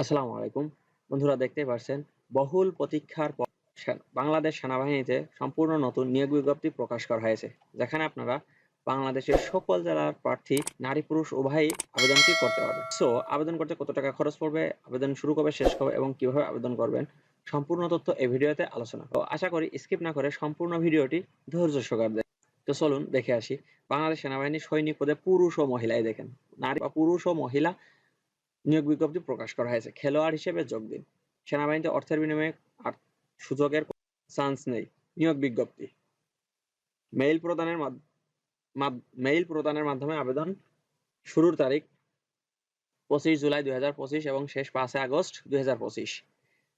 আসসালামু আলাইকুম। বন্ধুরা দেখতে পাচ্ছেন বহুল প্রতীক্ষার পর বাংলাদেশ সেনাবাহিনীতে সম্পূর্ণ নতুন নিয়োগ বিজ্ঞপ্তি প্রকাশ করা হয়েছে, যেখানে আপনারা বাংলাদেশের সকল জেলার প্রার্থী, নারী, পুরুষ, উভয়ই আবেদনটি করতে পারবেন। সো আবেদন করতে কত টাকা খরচ পড়বে, আবেদন শুরু কবে, শেষ কবে এবং কীভাবে আবেদন করবেন, সম্পূর্ণ তথ্য এই ভিডিওতে আলোচনা। তো আশা করি স্কিপ না করে সম্পূর্ণ ভিডিওটি ধৈর্য সহকারে দেখেন তো চলুন দেখে আসি, বাংলাদেশ সেনাবাহিনী সৈনিক পদে পুরুষ ও মহিলাই দেখেন। নারী বা পুরুষ ও মহিলা নিয়োগ বিজ্ঞপ্তি প্রকাশ করা হয়েছে। খেলোয়াড় হিসেবে যোগ দিন। সেনাবাহিনীতে অর্থের বিনিময়ে আর সুযোগের চান্স নেই। নিয়োগ বিজ্ঞপ্তি। মেইল প্রদানের মেইল প্রদানের মাধ্যমে আবেদন শুরুর তারিখ পঁচিশ জুলাই দুই হাজার পঁচিশ এবং শেষ পাঁচে আগস্ট দুই হাজার পঁচিশ।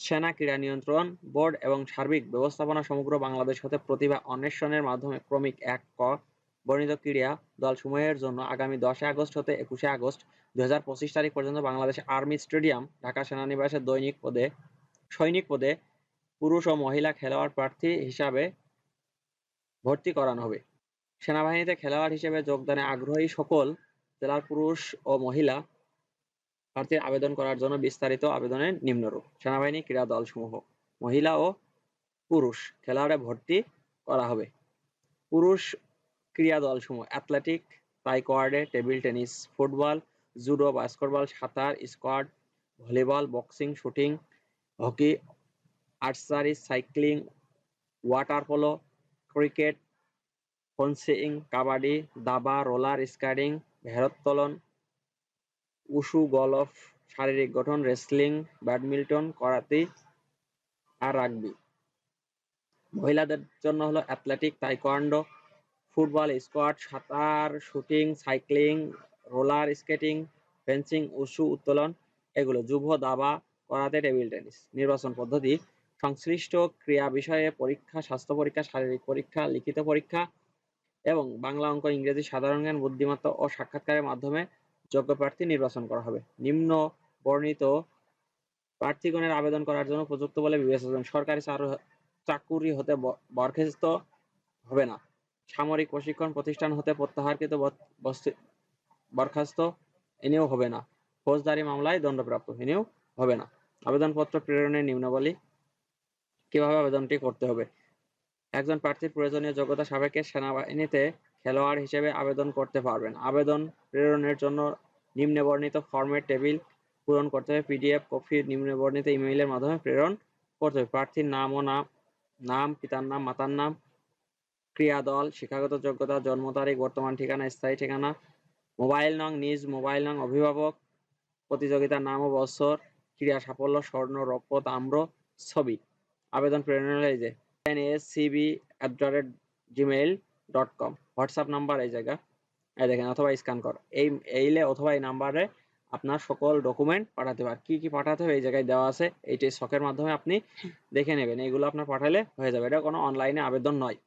সেনা ক্রীড়া নিয়ন্ত্রণ বোর্ড এবং সার্বিক ব্যবস্থাপনা সমগ্র বাংলাদেশ হতে প্রতিভা অন্বেষণের মাধ্যমে ক্রমিক এক ক বর্ণিত ক্রীড়া দলসমূহের জন্য আগামী দশই আগস্ট হতে একুশে আগস্ট দুই তারিখ পর্যন্ত বাংলাদেশ আর্মি স্টেডিয়াম, ঢাকা সেনানিবাসে দৈনিক পদে, সৈনিক পদে পুরুষ ও মহিলা খেলোয়াড় প্রার্থী হিসাবে ভর্তি করানো হবে। সেনাবাহিনীতে খেলোয়াড় হিসেবে যোগদানে আগ্রহী সকল জেলার পুরুষ ও মহিলা প্রার্থীর আবেদন করার জন্য বিস্তারিত আবেদনের নিম্নরূপ। সেনাবাহিনী, ক্রীড়া দলসমূহ, মহিলা ও পুরুষ খেলোয়াড়ে ভর্তি করা হবে। পুরুষ ক্রীড়া দলসমূহ athletic, তাইকোয়ার্ডে, table tennis, football, judo, basketball, সাঁতার, squad, volleyball, boxing, shooting, hockey, archery, cycling, water polo, cricket, fencing, kabaddi, দাবা, রোলার, স্কেটিং ভারোত্তোলন উশু, গলফ, শারীরিক গঠন, রেসলিং, ব্যাডমিন্টন, করাতে আর রাগবি। মহিলাদের জন্য হলো অ্যাথলেটিক, তাইকোয়ান্ডো ফুটবল, স্কোয়াড, সাঁতার, shooting, cycling, roller skating, fencing wushu উত্তোলন এগুলো যুব দাবা, করাতে টেবিল টেনিস, নির্বাচন পদ্ধতি, সংশ্লিষ্ট ক্রিয়া বিষয়ে পরীক্ষা, স্বাস্থ্য পরীক্ষা, শারীরিক পরীক্ষা, লিখিত পরীক্ষা এবং বাংলা অঙ্ক, ইংরেজি, সাধারণ জ্ঞান, বুদ্ধিমত্তা ও সাক্ষাৎকারের মাধ্যমে যোগ্য প্রার্থী নির্বাচন করা হবে। নিম্ন বর্ণিত প্রার্থীগণের আবেদন করার জন্য উপযুক্ত বলে বিবেচনা সরকারি চাকুরি হতে বরখাস্ত হবে না। সামরিক প্রশিক্ষণ প্রতিষ্ঠান হতে প্রত্যাহারকৃত বরখাস্ত এনেও হবে না। ফৌজদারি মামলায় দণ্ডপ্রাপ্ত এনেও হবে না। আবেদনপত্র প্রেরণের নিম্নাবলী কীভাবে আবেদনটি করতে হবে? একজন প্রার্থীর প্রয়োজনীয় যোগ্যতা সাবেকের সেনাবাহিনীতে খেলোয়াড় হিসেবে আবেদন করতে পারবেন। আবেদন প্রেরণের জন্য নিম্নে বর্ণিত ফরম্যাট টেবিল পূরণ করতে হবে। পিডিএফ, কপি নিম্নে বর্ণিত ইমেইলের মাধ্যমে প্রেরণ করতে হবে। প্রার্থীর নাম ও নাম নাম, পিতার নাম, মাতার নাম ক্রিয়া দল, শিক্ষাগত যোগ্যতা, জন্ম তারিখ, বর্তমান ঠিকানা, স্থায়ী ঠিকানা, মোবাইল নং, নিজ মোবাইল নং, অভিভাবক, প্রতিযোগিতার নাম ও বছর ক্রীড়া সাফল্য, স্বর্ণ রৌপ্য তাম্র ছবি। আবেদন প্রেরণের এই যে NSCB at the rate Gmail dot com WhatsApp number এই জায়গা। এই দেখেন, অথবা স্ক্যান কর। এই এইলে অথবা এই নাম্বারে আপনার সকল ডকুমেন্ট পাঠাতে আর কি কি পাঠাতে হবে এই জায়গায় দেওয়া আছে এইটি শখের মাধ্যমে আপনি দেখে নেবেন। এইগুলো আপনার পাঠালে হয়ে যাবে। এটা কোনো অনলাইনে আবেদন নয়।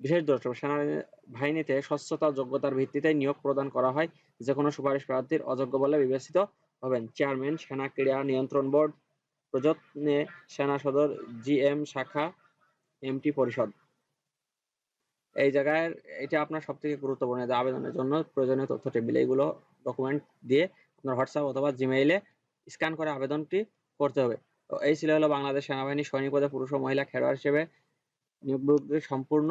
বিশেষ দ্রষ্টব্য সেনাবাহিনীতে স্বচ্ছতা, যোগ্যতার ভিত্তিতে নিয়োগ প্রদান করা হয়। যে কোনো সুপারিশ প্রার্থীর অযোগ্য বলে বিবেচিত হবেন। চেয়ারম্যান, সেনা ক্রীড়া নিয়ন্ত্রণ বোর্ড, প্রযত্নে সেনা সদর, জিএম শাখা, এমটি পরিষদ। এই জায়গায় এটা আপনার সব থেকে গুরুত্বপূর্ণ। যে আবেদনের জন্য প্রয়োজনীয় তথ্য টেবিল এইগুলো ডকুমেন্ট দিয়ে আপনার হোয়াটসঅ্যাপ অথবা জিমেইলে স্ক্যান করে আবেদনটি করতে হবে। এই ছিল হলো বাংলাদেশ সেনাবাহিনী সৈনিক পদে পুরুষ ও মহিলা খেলোয়াড় হিসেবে নিয়োগ সম্পূর্ণ।